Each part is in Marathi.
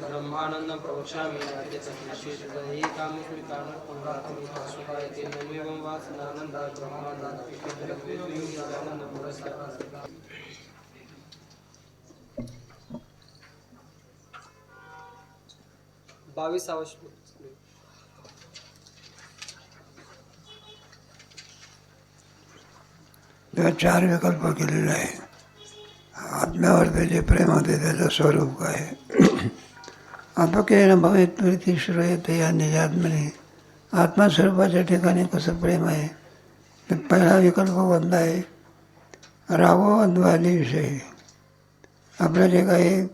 ब्रह्मानंदं प्रवक्ष्यामि हे कामस्मि कारणं सुखायते नमेवं वा सदानन्दा ब्रह्मानन्दं बावीसावा श्लोक तेव्हा चार विकल्प केलेले आहे. आत्म्यावर जे प्रेम होते त्याचं स्वरूप काय अपकेन भवेत प्रीती श्रूयते या निजात्मने. आत्मस्वरूपाच्या ठिकाणी कसं प्रेम आहे? तर पहिला विकल्प कोणता आहे? रागोद्वादी विषयी. आपलं जे काही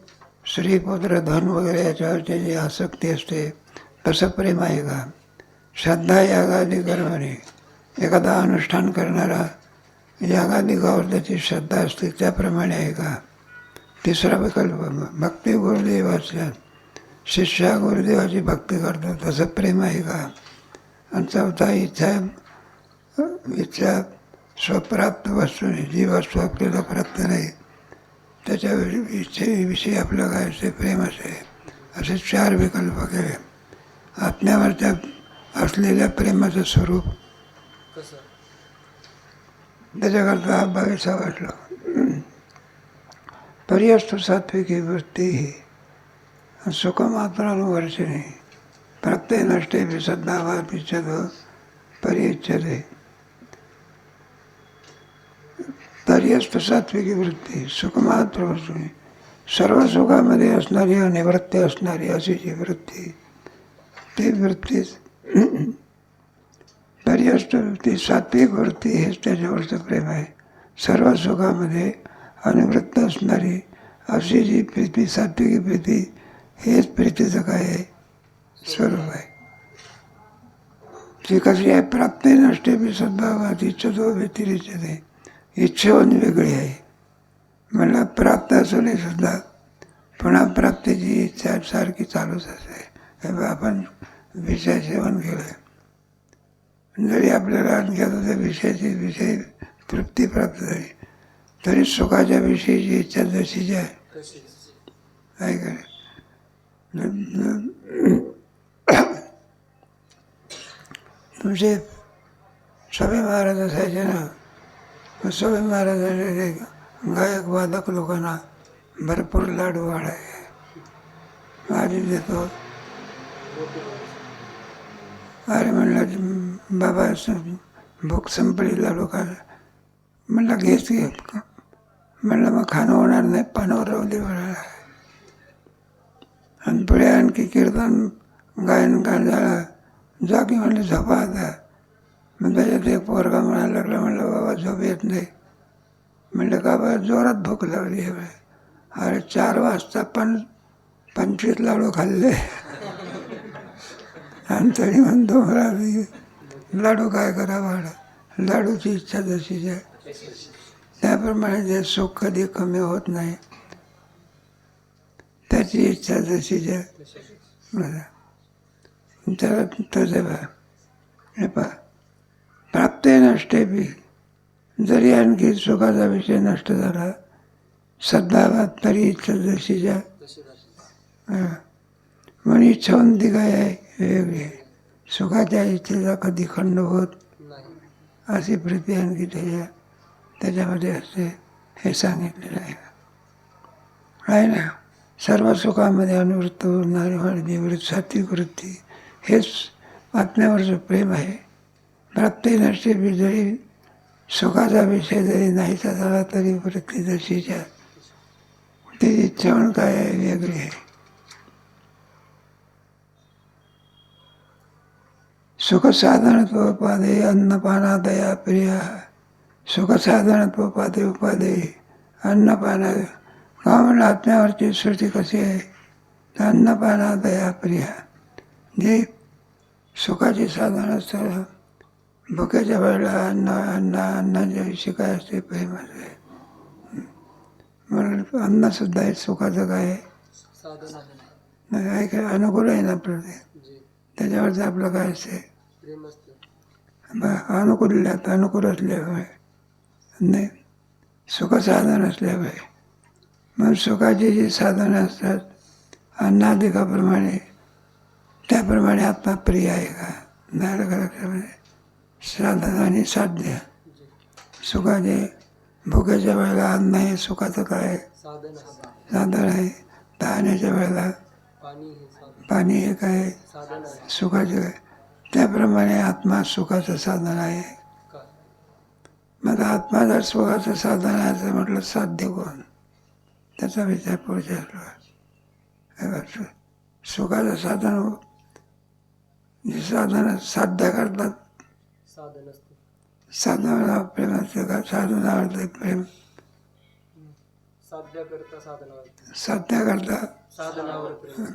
स्त्री धन वगैरे याच्यावरची जी आसक्ती असते तसं प्रेम आहे का? श्रद्धा यागादी कर्मणे एखादा अनुष्ठान करणारा यागादिकावर त्याची श्रद्धा असते त्याप्रमाणे आहे का? तिसरा विकल्प भक्ती गुरुदेवाच्या शिष्या गुरुदेवाची भक्ती करतो तसं प्रेम आहे का? आणि चौथा इच्छा इच्छा स्वप्राप्त वस्तूने जी वस्तू आपल्याला प्राप्त नाही त्याच्या इच्छेविषयी आपलं काय असे प्रेम असे असे चार विकल्प केले. आत्म्यावरच्या असलेल्या प्रेमाचं स्वरूप. त्याच्याकरता हा बावीसा वाटला. पर्यस्त सात्विकी वृत्ती ही. सुखमात्रानुवर्षिणी प्रत्यय नष्टे विसद्धावात इच्छत परिच्छते पर्यस्त सात्विकी वृत्ती सुखमात्र वर्षिणी सर्व सुखामध्ये असणारी अनिवृत्ती असणारी अशी जी वृत्ती ती वृत्तीच पर्यस्त वृत्ती सात्विक वृत्ती हेच त्याच्यावरचं प्रेम आहे सर्व सुखामध्ये अनुवृत्त असणारी अशी जी प्रीती, सात्विकी प्रीती हेच प्रीतीचं काय आहे स्वरूप। आहे ती कशी आहे प्राप्ती नसते बी सद्भावात इच्छतो व्यतिरिच्यते इच्छेहून वेगळी आहे मला प्राप्त असूनही सुद्धा पुन्हा प्राप्तीची इच्छा सारखी चालूच असते आपण विषय सेवन केलं जरी आपल्याला आणखी त्या विषयाची विषय तृप्ती प्राप्त झाली तरी सुखाच्या विषयीची इच्छा जशीची आहे तशीच आहे का नाही? न- न- तुमचे स्वामी महाराज असायचे ना स्वामी महाराजांनी गायक वादक लोकांना भरपूर लाडू वाढाय. आधी देतो अरे म्हणलं बाबा भूक संपली लाडू खा म्हणलं घेच घे म्हणलं मग खाणं होणार नाही पानावर राहू दे आणि पुढे आणखी कीर्तन गायन गाण झालं. जागी म्हणलं झोपा आता. मग त्याच्यात एक पोरगा म्हणायला लागला. म्हणलं बाबा झोप येत नाही. म्हणलं का बा जोरात भूक लागली आहे. अरे चार वाजता पण पंचवीस लाडू खाल्ले. आणि तरी म्हणतो मला लाडू काय करा भाडा लाडूची इच्छा जशीच आहे. त्याप्रमाणे जे सुख कधी कमी होत नाही त्याची इच्छा जशीच आहे. बघा. त्याला पहा. प्राप्ते नष्टे बी. जरी आणखी सुखाचा विषय नष्ट झाला सद्भावात तरी इच्छा जशीच्या हां. म्हणून इच्छा ती काय आहे? वेगळी आहे. सुखाच्या इच्छेचा कधी खंड होत अशी प्रीती आणखी त्याच्या त्याच्यामध्ये असते. हे सांगितलेलं आहे. आहे ना? सर्व सुखामध्ये अनुवृत्त होणारी वाढली वृत्ती सात्विक वृत्ती हेच आत्म्यावरचं प्रेम आहे प्राप्ती नसते जरी सुखाचा विषय जरी नाहीचा झाला तरी वृत्ती जशीच्या ती इच्छा म्हणून काय आहे वेगळी आहे. सुखसाधनत्व उपादे अन्नपानादया प्रिया. सुखसाधनत्व उपाधे अन्नपाना. का आत्म्यावरची सृष्टी कशी आहे? तर अन्नपानादया प्रिया. जी सुखाची साधन असतं भुकेच्या वेळेला अन्न अन्न अन्नाच्या विषयी काय असते प्रेम असते म्हणून अन्नसुद्धा आहे सुखाचं काय आहे? आहे आहे काय अनुकूल आहे ना आपलं ते. जी. त्याच्यावरचं आपलं काय असते? अनुकूल्यात अनुकूल असल्यामुळे. नाही सुखसाधन असल्यामुळे. मग सुखाची जी साधनं असतात अन्नाधिकाप्रमाणे त्याप्रमाणे आत्मा प्रिय आहे का? नाही लक्षामध्ये साधन आणि साध्य. जी सुखाचे भुकेच्या वेळेला अन्न आहे सुखाचं काय साधन आहे. साधन तहाण्याच्या वेळेला पाणी हे काय सुखाचे काय त्याप्रमाणे आत्मा सुखाचं साधन आहे. मग आत्मा जर सुखाचं साधन आहे असं म्हटलं साध्य कोण? त्याचा विचार पुढच्या सुखाचं साधन हो. जे साधन साध्य करतात साधन असते साधनाला प्रेमाचं का साधनावरचं प्रेम. साध्य करता साधनावर साध्य करता साधनावर प्रेम.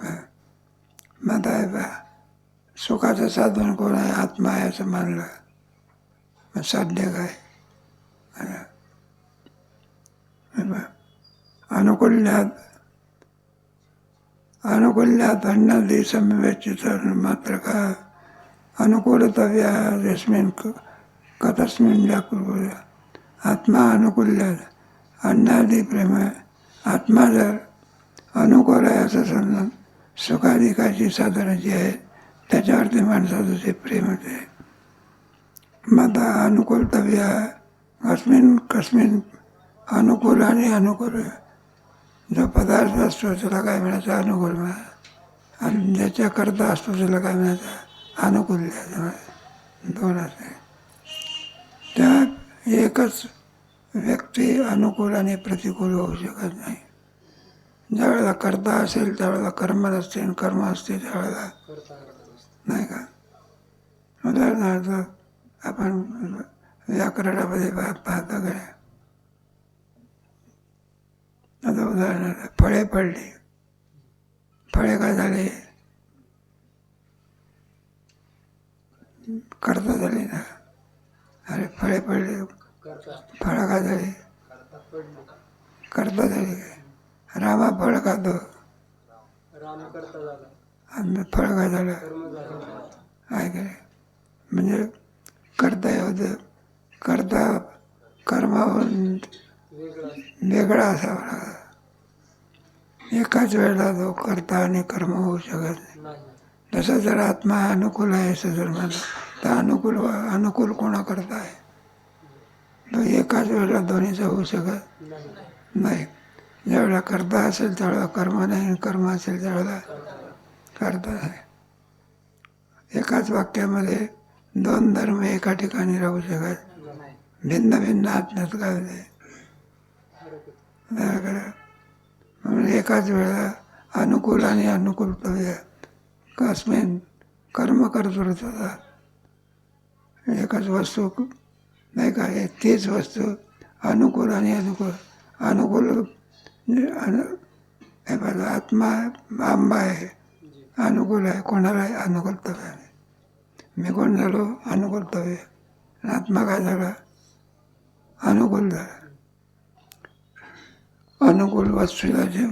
मग आहे बा सुखाचं साधन कोण आहे आत्मा आहे असं मानलं. मग साध्य काय. अनुकूल्यात अनुकूल्यात अन्नादी समवेचित मात्र का? अनुकूलतव्या कतस्मिन् क- कथस्मिन् व्याकुल आत्मा अनुकूल्य अन्नादी प्रेम आत्मा जर अनुकूल आहे असं समजून सुखाधिकाची साधनं जी आहे त्याच्यावरती माणसाचं जे प्रेम आहे मग अनुकूलतव्य कस्मिन कस्मिन अनुकूल आणि अनुकूल जो पदार्थ असतो त्याला काय म्हणायचा अनुकूल म्हणा आणि ज्याच्याकरता असतो त्याला काय म्हणायचा अनुकूल दोन असे त्या एकच व्यक्ती अनुकूल आणि प्रतिकूल होऊ शकत नाही. ज्यावेळेला करता असेल त्यावेळेला कर्म नसते आणि कर्म असते त्यावेळेला नाही का? उदाहरणार्थ आपण व्याकरणामध्ये पा- पाहतो आता उदाहरणार्थ फळे पडली. फळे काय झाले? करता झाली ना. अरे फळे पडले. फळं काय करता झाले. झाली काय रामा फळ खातो. आणि फळ काय झालं. कर्म आहे म्हणजे करता होतं. करता कर्मावरून वेगळा असावा लागला. एकाच वेळेला तो करता आणि कर्म होऊ शकत नाही. तसं जर आत्मा अनुकूल आहे असं जर म्हणलं तर अनुकूल अनुकूल कोणा करता आहे तो एकाच वेळेला दोन्हीचं होऊ शकत नाही. ज्यावेळेला करता असेल, त्यावेळेला कर्म नाही, कर्म असेल, त्यावेळेला करता नाही. एकाच वाक्यामध्ये दोन धर्म एका ठिकाणी राहू शकत भिन्न भिन्न आत्म्यात. म्हणून एकाच वेळेला अनुकूल आणि अनुकूलतव्य. कस्मिन कर्म करत होता एकच वस्तू नाही का? तेच तीच वस्तू अनुकूल आणि अनुकूल. अनुकूल अनु- आत्मा आंबा आहे. अनुकूल आहे. कोणाला आहे अनुकूलतव्य मी कोण झालो? अनुकूलतव्य आणि आत्मा काय झाला? अनुकूल झाला. अनुकूल वस्तूची म्हणजे,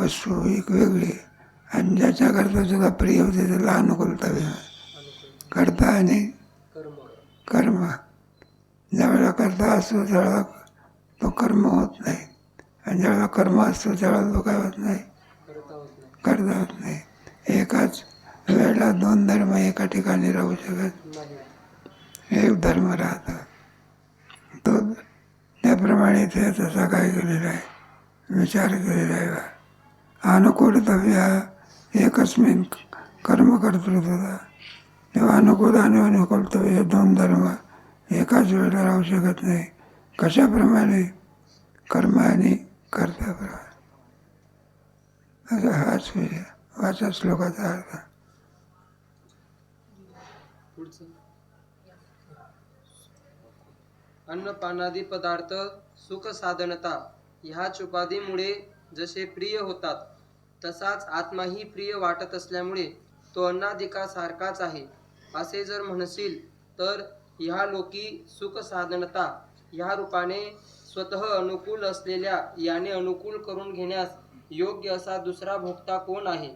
वस्तू एक वेगळी. आणि ज्याच्याकरता तुला प्रिय होते त्याला अनुकूलतव्य अनुकूल करता आणि कर्म. ज्यावेळेला करता असतो त्यावेळेला तो कर्म होत नाही. आणि ज्यावेळेला कर्म असतो त्यावेळेला तो काय होत नाही? करता होत नाही. एकाच वेळेला दोन धर्म एका ठिकाणी राहू शकत एक धर्म राहता. तो त्याप्रमाणे ते तसा काय केलेला आहे विचार केलेला आहे बा. अनुकूलतव्य एकस्मिन कर्म करत होता तेव्हा अनुकूल आणि अनुकूलतव्य हे दोन धर्म एकाच वेळेला राहू शकत नाही. कशाप्रमाणे? कर्म आणि कर्त्याप्रमाणे. असा हाच विषय. वाचा श्लोकाचा अर्थ. पुढचं. अन्नपानादी पदार्थ सुख साधनता ह्याच उपाधीमुळे जसे प्रिय होतात तसाच आत्माही प्रिय वाटत असल्यामुळे तो अन्नाधिका सारखाच आहे. असे जर म्हणशील तर ह्या लोकी सुख साधनता ह्या रूपाने स्वतः अनुकूल असलेल्या याने अनुकूल करून घेण्यास योग्य असा दुसरा भोक्ता कोण आहे?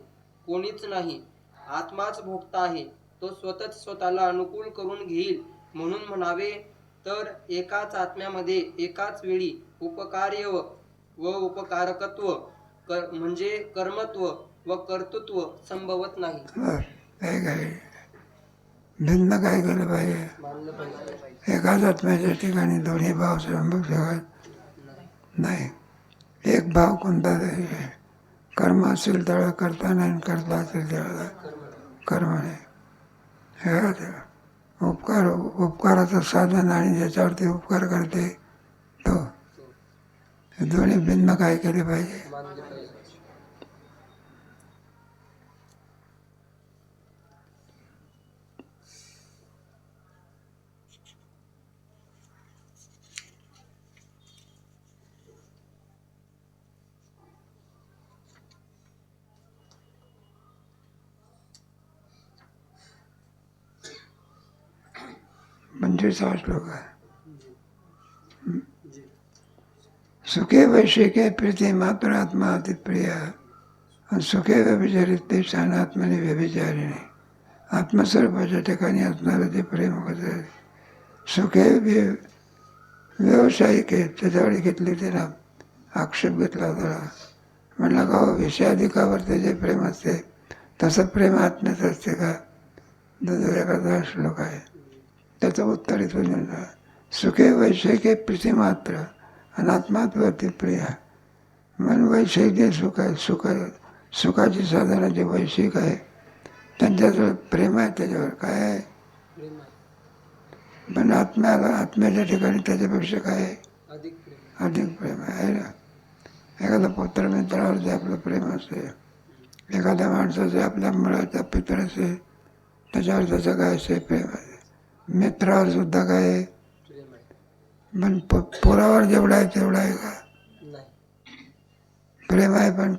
कोणीच नाही. आत्माच भोक्ता आहे. तो स्वतःच स्वतःला अनुकूल करून घेईल म्हणून म्हणावे तर एकाच आत्म्यामध्ये एकाच वेळी उपकार्य व उपकारकत्व कर म्हणजे कर्मत्व व कर्तृत्व संभवत नाही. भिन्न काय केलं पाहिजे एकाच आत्म्याच्या ठिकाणी दोन्ही भाव संभव शकत नाही. एक भाव कोणता तरी कर्म असेल त्याला करता नाही आणि करता असेल त्याला कर्म नाही. हे उपकार उपकाराचं साधन आणि ज्याच्यावरती उपकार करते तो. दोन्ही भिन्न काय केले पाहिजे? मानले सहा श्लोक आहे सुखे वैशिके प्रीती मात्र आत्मा अतिप्रिय आणि सुखे व्यभिचारित ते आत्मने व्यभिचारिणे आत्मस्वरूपाच्या ठिकाणी असणारं ते प्रेम करतात सुखे व्य व्यावसायिक आहे त्याच्यावर घेतली त्याला आक्षेप घेतला त्याला म्हणला का हो, विषयाधिकावर ते जे प्रेम असते तसं प्रेम आत्म्याचं असते का दुसऱ्याकडचा श्लोक आहे त्याचं उत्तर इथून सुखे वैशिके प्रीतीमात्र अनात्मात्वरती प्रिय. मन वैशिक जे सुख आहे सुख सुखाची साधनं जे वैशिक आहे त्यांच्याजवळ प्रेम आहे त्याच्यावर काय आहे? पण आत्म्याला आत्म्याच्या ठिकाणी त्याच्यापेक्षा काय आहे? अधिक प्रेम आहे. ना? एखादा पुत्र मित्रावरती आपलं प्रेम असते एखाद्या माणसाचे आपल्या मुलाच्या पित्राचे त्याच्यावर त्याचं काय असे प्रेम आहे? मित्रावर सुद्धा काय पण प पोरावर जेवढा आहे तेवढा आहे का? प्रेम आहे पण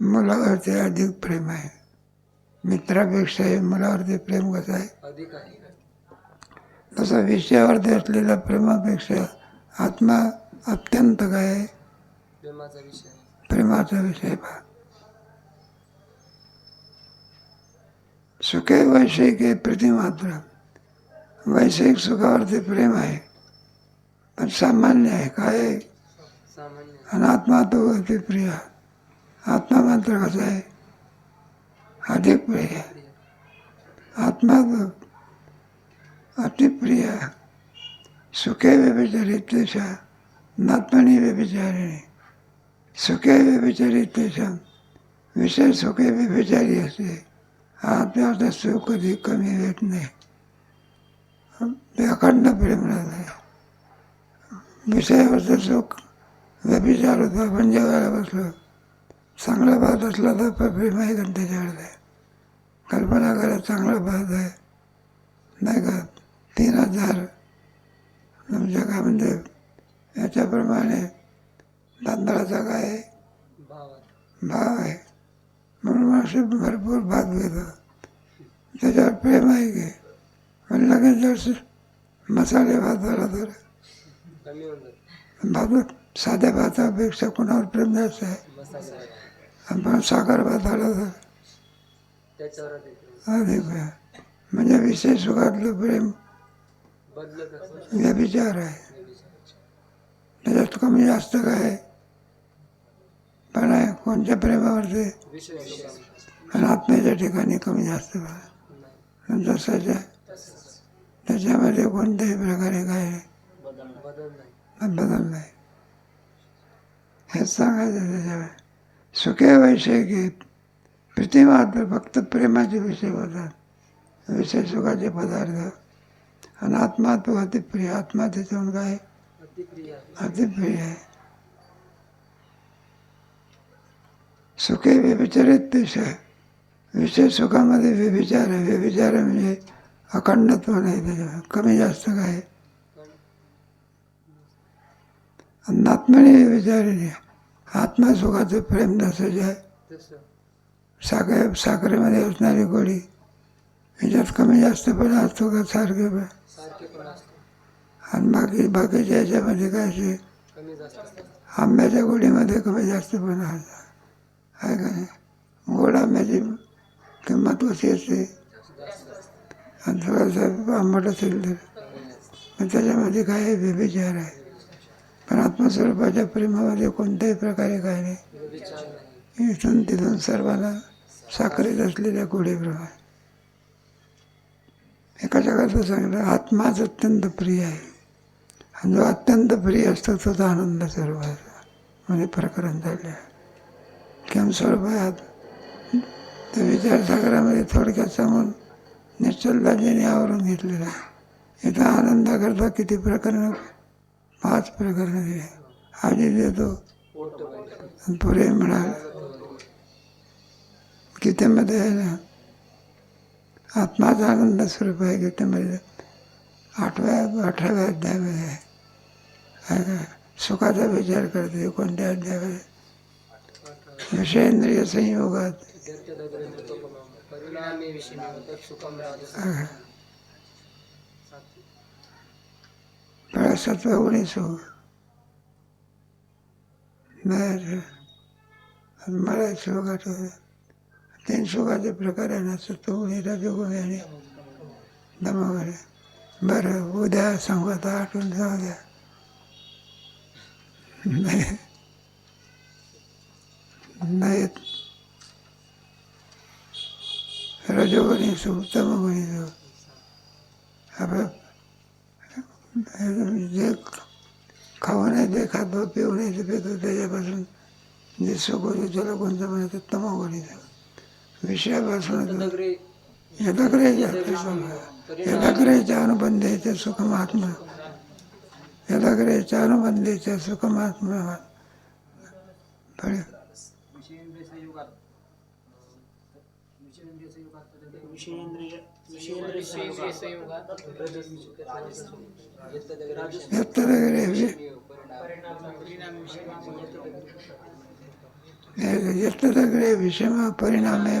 मुलावरती अधिक प्रेम आहे. मित्रापेक्षाही मुलावरती प्रेम कसं आहे? तसं विषयावरती असलेल्या प्रेमापेक्षा आत्मा अत्यंत काय प्रेमाचा विषय पहा सुखे वैषयिके प्रतिमात्र वैषयिक सुखावरती प्रेम आहे पण सामान्य आहे काय आत्मा तो अति प्रिय। आत्मा मात्र कसा आहे अधिक प्रिय। आत्मा तो अतिप्रिय सुखे व्यभिचारित तेषा नात्मनी व्यभिचारिणी। सुखे व्यभिचारित तेषा विषय सुखे व्यभिचारी असते। आत्म्याचं सुख कधी कमी येत नाही. ते प्रेम राहत आहे विषयावरचं सुख व्यभिचार होतं आपण जेवायला बसलो. चांगला भात असला तर प्रेम आहे कारण त्याच्याकडे. कल्पना करा चांगला भात आहे. नाही का? तीन हजार. तुमच्या काय म्हणजे याच्याप्रमाणे तांदळाचा काय? आहे. भाव आहे. भाव आहे म्हणून माणसे भरपूर भात घेतो त्याच्यावर प्रेम आहे की पण लगेच जर मसाले भात झाला तर कमी होऊन जाईल भात साध्या भातापेक्षा कोणावर प्रेम जास्त आहे मसाला आहे. आणि पण साखर भात आला तर त्याच्यावर अधिक प्रेम. अधिक आहे. म्हणजे विशेष सुखातलं प्रेम बदलत असतो व्यभिचार आहे त्याच्यात कमी जास्त काय आहे? पण आहे कोणत्या प्रेमावरती? विषय आणि आत्म्याच्या ठिकाणी कमी जास्त जसाच्या त्याच्यामध्ये कोणत्याही प्रकारे काय बदल नाही. हेच सांगायचं त्याच्यावर. सुखे वैषयिक प्रीतीमात्र फक्त प्रेमाचे विषय होतात विषय सुखाचे पदार्थ. आणि आत्मा तो अतिप्रिय आत्मा त्याच्याहून काय? आहे? अतिप्रिय. आहे. अतिप्रिय आहे सुखे व्यभिचारित देश आहे विषय सुखामध्ये व्यभिचार आहे. व्यभिचार म्हणजे अखंडत्व नाही त्याच्यावर कमी जास्त काय? व्यभिचारिणी आत्मा सुखाचं प्रेम जे आहे. साखर साखरेमध्ये असणारी गोडी. ह्याच्यात कमी जास्त पण असतो का? सारखे पण. आणि बाकी बाकीच्या याच्यामध्ये काय असे असतात. आंब्याच्या गोडीमध्ये कमी जास्त पण आहे. आहे का नाही? गोड किंमत कशी असते? आणि थोडंसं आंबट असेल तर. पण त्याच्यामध्ये काय आहे? व्यभिचार आहे. पण आत्मस्वरूपाच्या प्रेमामध्ये कोणत्याही प्रकारे काय नाही. इथून तिथून सर्वांना साखरेत असलेल्या गोडीप्रमाणे एकाच्या जगाचं सांगितलं आत्माच अत्यंत प्रिय आहे. आणि जो अत्यंत प्रिय असतो तोच आनंद स्वरूपाचा म्हणजे प्रकरण झाले. आहे किंवा स्वरूप आहे आत विचारसागरामध्ये थोडक्यात सांगून निश्चलदाजीने आवरून घेतलेला. आहे इथं आनंदाकरता किती प्रकरणं पाच प्रकरणं दिले. आधी देतो. पुरे पुढे म्हणाल गीतेमध्ये आहे ना आत्माचा आनंद स्वरूप आहे गीतेमध्ये. आठव्या अठराव्या अध्यायामध्ये आहे. सुखाचा विचार करते कोणत्या अध्यायामध्ये विषयेंद्रिय संयोगात विद्यार्थ्यदग्रंथोपमाम. परिणामे विषमिवत सुखम राजस. आहे का? संयोगात. सत्व उणीसो सुख मला एक तीन सुखाचे प्रकार आहे ना सत्व उणी रजोगुणी आणि दमावर. बरं उद्या सांगू आता आठवून जाऊ द्या. नाही नाही रजोगुणी सुख तमगुणी सुख. आपलं जे खाऊ नाही ते खातो पिऊ नाही ते पितो त्याच्यापासून जे होते त्याला कोणतं म्हणायचं? तमोगुणीचं विषयापासून यदग्रहीच्या यदग्रहीच्या अनुबंधीच्या सुखमात्मा यदग्रहीच्या अनुबंधीच्या सुखमात्मा बरे यत्तदग्रे यत्तदग्रे विषम परिणामे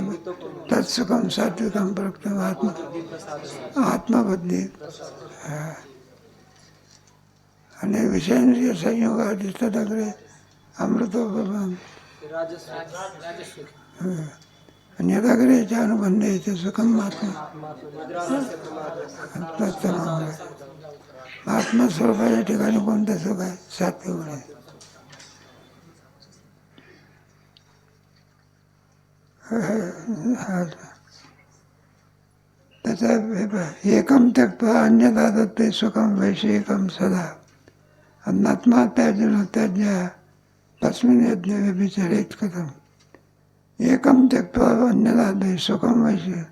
तत्सुखम सात्विकम प्रक्तम आत्मा आत्मबुद्धी। विषयेंद्रिय संयोगात तदग्रे अमृतोपम राजस आणि अनुबंध येते सुखम आत्मा आत्मस्वरूपाच्या ठिकाणी कोणतं सुख आहे? सात्विक गुण आहे त्याचा हे एकम त्यक्त्वा अन्यथा दत्ते सुखम वैषयिकम सदा. अन्नात्मा त्याजन त्याज्य तस्मिन यज्ञ व्यभिचारित कथम. एकम त्यक्त्वा अन्यथा द्वे सुखम वैषय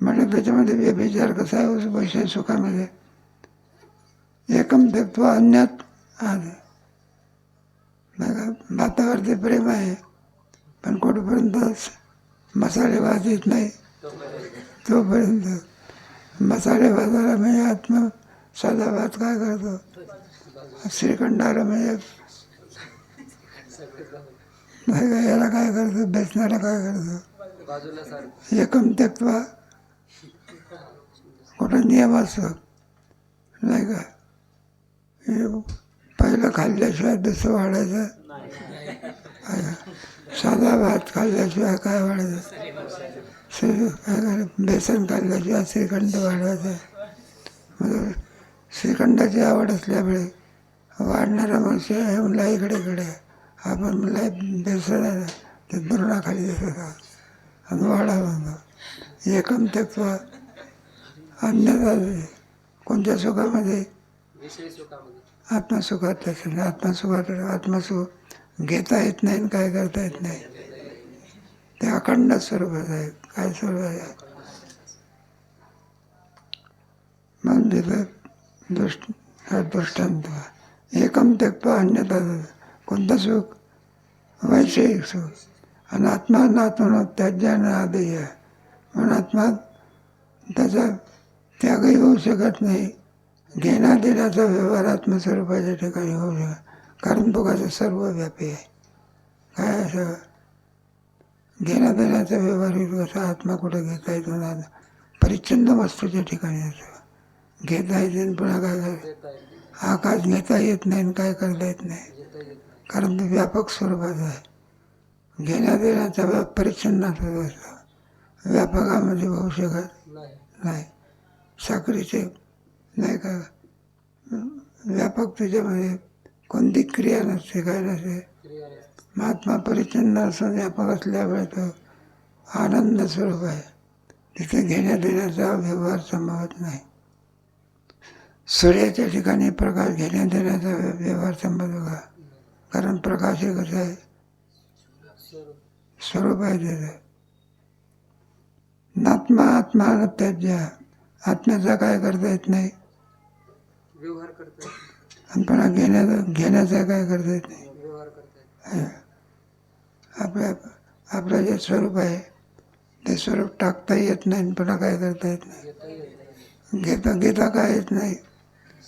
म्हटलं त्याच्यामध्ये व्यभिचार कसा आहे वैषय सुखामध्ये। एकम त्यक्त्वा अन्यात आले नाही भातावरती प्रेम आहे पण कुठपर्यंत मसाले भात येत नाही। तोपर्यंत मसाले भाताला म्हणजे आत्म साधा भात काय करतो? श्रीखंडाला म्हणजे नाही का? याला काय करतं बेसनाला काय करतं एकम त्यक्त्वा कुठं नियम असतो नाही का? हे पहिलं खाल्ल्याशिवाय दुसरं वाढायचं? साधा भात खाल्ल्याशिवाय काय वाढायचं? श्री काय बेसन खाल्ल्याशिवाय श्रीखंड वाढवायचं. मग श्रीखंडाची आवड असल्यामुळे वाढणारा मनुष्य हे म्हणला इकडे इकडे. आपण लय बेसन आहे ना, ते दुर्णा खाली आणि वाढा म्हणतो एकम त्यक्त्वा अन्यथा कोणत्या सुखामध्ये? आत्मसुखात तसं आत्मसुखात आत्मसुख घेता येत नाही आणि काय करता येत नाही. ते अखंड स्वरूपात आहे. काय स्वरूप आहे? मग तिथं दृष्ट दृष्टांत. एकम त्यक्त्वा अन्यथा कोणतं सुख? वैषयिक सुख. आणि आत्मा नात्मनो त्याज्यानं आदेय आहे. म्हणून आत्मा त्याचा त्यागही होऊ शकत नाही. घेण्या देण्याचा व्यवहार आत्मस्वरूपाच्या ठिकाणी होऊ शकत कारण तो सर्व व्यापी आहे. काय असं? घेण्या देण्याचा व्यवहार होईल कसा? आत्मा कुठं घेता येतो ना परिच्छिन्न वस्तूच्या ठिकाणी असं. घेता येते आणि पुन्हा काय आकाश घेता येत नाही आणि काय करता येत नाही? कारण ते व्यापक स्वरूपाचं आहे. घेण्या देण्याचा व्याप परिच्छिन्नाचा असतो व्यापकामध्ये होऊ शकत नाही. नाही. साखरेचे नाही का? व्यापक त्याच्यामध्ये कोणती क्रिया नसते काय नसते. महात्मा परिच्छिन्न असून व्यापक असल्यामुळे तो आनंद स्वरूप आहे. तिथे घेण्या देण्याचा व्यवहार संभवत नाही. सूर्याच्या ठिकाणी प्रकाश घेण्या देण्याचा व्य- व्यवहार संभवतो का कारण प्रकाश हे कसं आहे स्वरूप आहे त्याचं नात्मा आत्मा न आत्म्याचा काय करता येत नाही आणि घेण्याचा घेण्याचा काय करता येत नाही आपल्या आपलं जे स्वरूप आहे ते स्वरूप टाकता येत नाही आणि काय करता येत नाही घेता घेता काय येत नाही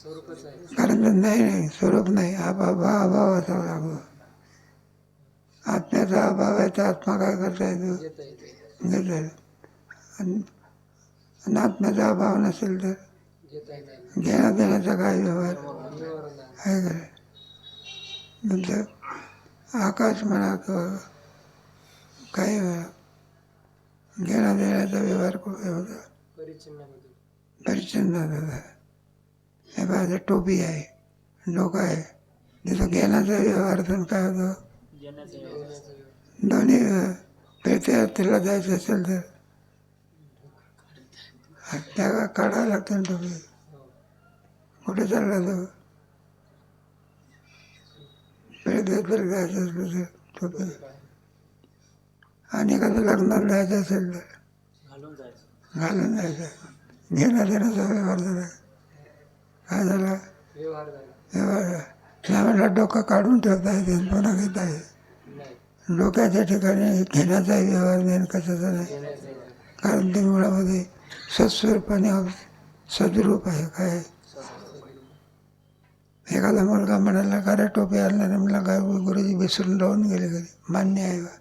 कारण नाही नाही स्वरूप नाही. अभाव अभाव असावा लागतो आत्म्याचा अभाव आहे तर आत्मा काय करता येतो? घेता येते. आणि आत्म्याचा अभाव नसेल तर घेण्या देण्याचा काय व्यवहार? आहे नाही? नंतर आकाश म्हणा किंवा काही म्हणा घेण्या देण्याचा व्यवहार कुठे होता? परिच्छिन्न होता हे माझं टोपी आहे डोकं आहे. तिथं घेण्याचा व्यवहार काय होतो? घेण्याचा दोन्ही अं, तीर्थयात्रेला जायचं असेल तर. त्या काढावं लागतं ना टोपी. कुठे चालला तो? तीर्थयात्रेला जायचं असलं तर टोपी. आणि एखादं लग्नाला जायचं असेल तर. घालून जायचं. घालून जायचं. घेण्या देण्याचा व्यवहार झाला. काय झाला? व्यवहार झाला. म्हटलं डोकं काढून ठेवता येते पुन्हा घेता येते डोक्याच्या ठिकाणी घेण्याचा व्यवहार नाही कशाचा नाही. कारण ते मुळामध्ये सत्स्वरूपाने सद्रूप आहे काय एखादा मुलगा म्हणाला का रे टोपी आणला नाही म्हणला काय गुरुजी विसरून लावून गेले घरी. मान्य आहे का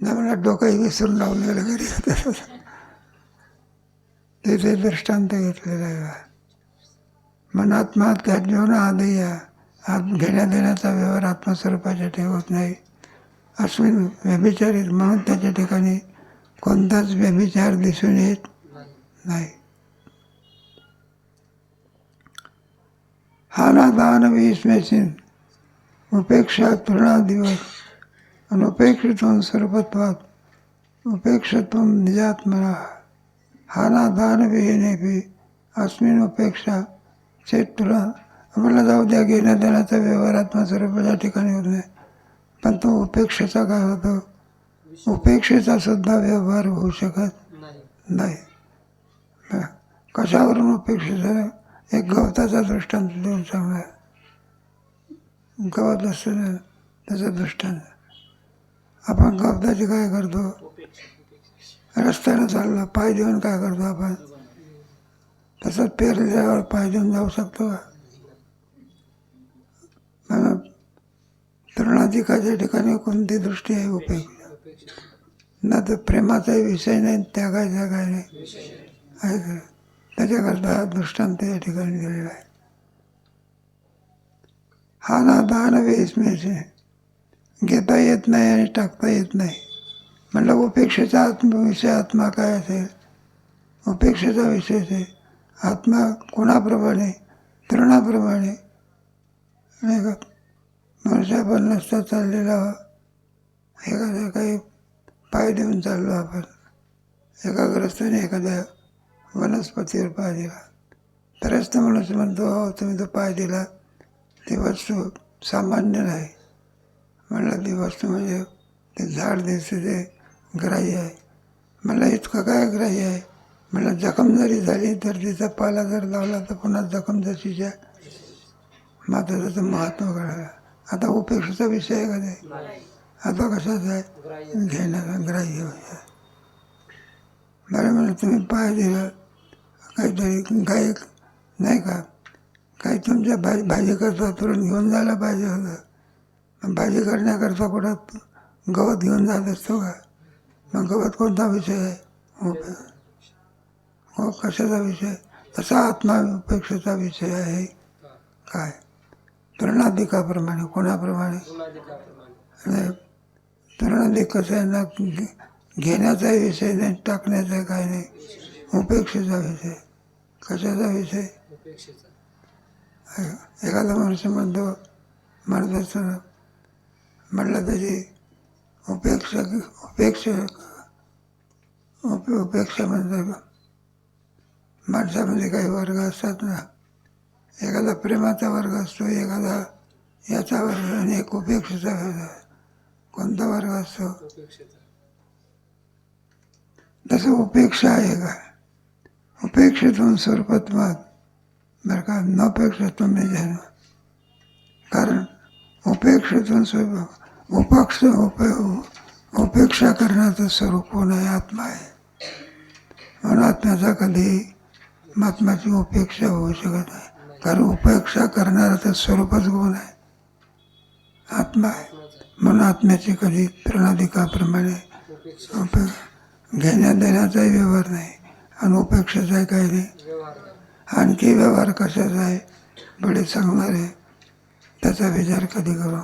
नाही म्हणला डोकंही विसरून लावून गेलं घरी. तिथे दृष्टांत घेतलेला आहे बा. मन आत्मा त्याज्यो ना आदया आत घेण्या देण्याचा व्यवहार आत्मस्वरूपाच्या ठेवत नाही अस्मिन व्यभिचारित म्हणून त्याच्या ठिकाणी कोणताच व्यभिचार दिसून येत नाही। नाही हानादान विस्मेसिन उपेक्षा तृणा दिवस अनुपेक्षित्व सर्वत्वात उपेक्षत्व निजात्मना। हानादान विहीनेपी अस्मिन उपेक्षा शेठ तुला म्हटलं जाऊ द्या घेण्या देण्याचा व्यवहार आत्मस्वरूपाच्या ठिकाणी होत नाही. पण तो उपेक्षेचा काय होतो? उपेक्षेचा सुद्धा व्यवहार होऊ शकत नाही. कशावरून उपेक्षेचा एक गवताचा दृष्टांत देऊन सांगणार गवत असतं त्याचा दृष्टांत. आपण गवताची काय करतो? रस्त्यानं चाललं पाय देऊन काय करतो आपण? तसंच पेरल्यावर पाय देऊन जाऊ शकतो का मग तरुणाधिकाच्या ठिकाणी कोणती दृष्टी आहे उपेक्षा ना तर प्रेमाचाही विषय नाही त्यागायचा काय नाही आहे का त्याच्याकरता दृष्टांत या ठिकाणी दिलेला आहे हा। ना दान वेसमेचे घेता येत नाही आणि टाकता येत नाही म्हणलं उपेक्षेचा आत्मविषय आत्मा काय असेल उपेक्षेचा विषय असेल आत्मा कोणाप्रमाणे तरुणाप्रमाणे नाही का? मनुष्यापण नसता चाललेला एखादा काही पाय देऊन चाललो आपण. एका ग्रस्ताने एखाद्या वनस्पतीवर पाय दिला. तरच तर माणूस म्हणतो हो तुम्ही तो पाय दिला. ती वस्तू सामान्य नाही. म्हणलं ती वस्तू म्हणजे ते झाड दिसते ते ग्राह्य आहे. म्हणलं इतकं काय ग्राह्य आहे? म्हणलं जखम जरी झाली तर तिचा पाला जर लावला तर पुन्हा जखम जशीच्या माताचं महत्त्व कळालं आता उपेक्षेचा विषय आहे का ते? नाही आता कशाचा आहे? घेण्याचा ग्राह्य विषय बरं म्हणजे तुम्ही पाय दिलं काहीतरी काही नाही का? काही तुमच्या भाजी भाजी करता तुरंत घेऊन जायला पाहिजे होतं. भाजी करण्याकरता कुठं गवत घेऊन जात असतो का? मग गवत कोणता विषय आहे? उपयोग हो कशाचा विषय? तसा आत्मापेक्षेचा विषय आहे. काय? तरुणाधिकाप्रमाणे कोणाप्रमाणे? गुणाधिकाप्रमाणे कसं आहे ना घे- घेण्याचा विषय नाही टाकण्याचा काय नाही. उपेक्षेचा विषय. कशाचा विषय? एखादा मनुष्य म्हणतो म्हणत असताना म्हटलं त्याची उपेक्षा उपेक्षा उप उपेक्षा म्हणजे माणसामध्ये काही वर्ग असतात ना एखादा प्रेमाचा वर्ग असतो एखादा याचा वर्ग आणि एक उपेक्षेचा वर्ग. कोणता वर्ग असतो? तसं उपेक्षा आहे का? उपेक्षेतून स्वरूपात्मक बरं का नपेक्षेतून निजन कारण उपेक्षेतून स्वरूप उपक्ष उप उपेक्षा करण्याचं स्वरूप कोण आहे? आत्मा आहे. म्हणून आत्म्याचा कधी महात्म्याची उपेक्षा होऊ शकत नाही. कारण उपेक्षा करणारा तर स्वरूपच गुण आहे. आत्मा आहे. म्हणून आत्म्याची कधी प्रणालिकाप्रमाणे घेण्या देण्याचाही व्यवहार नाही आणि उपेक्षाचाही काही नाही. आणखी व्यवहार कशाचा आहे? बडे सांगणार आहे. त्याचा विचार कधी करू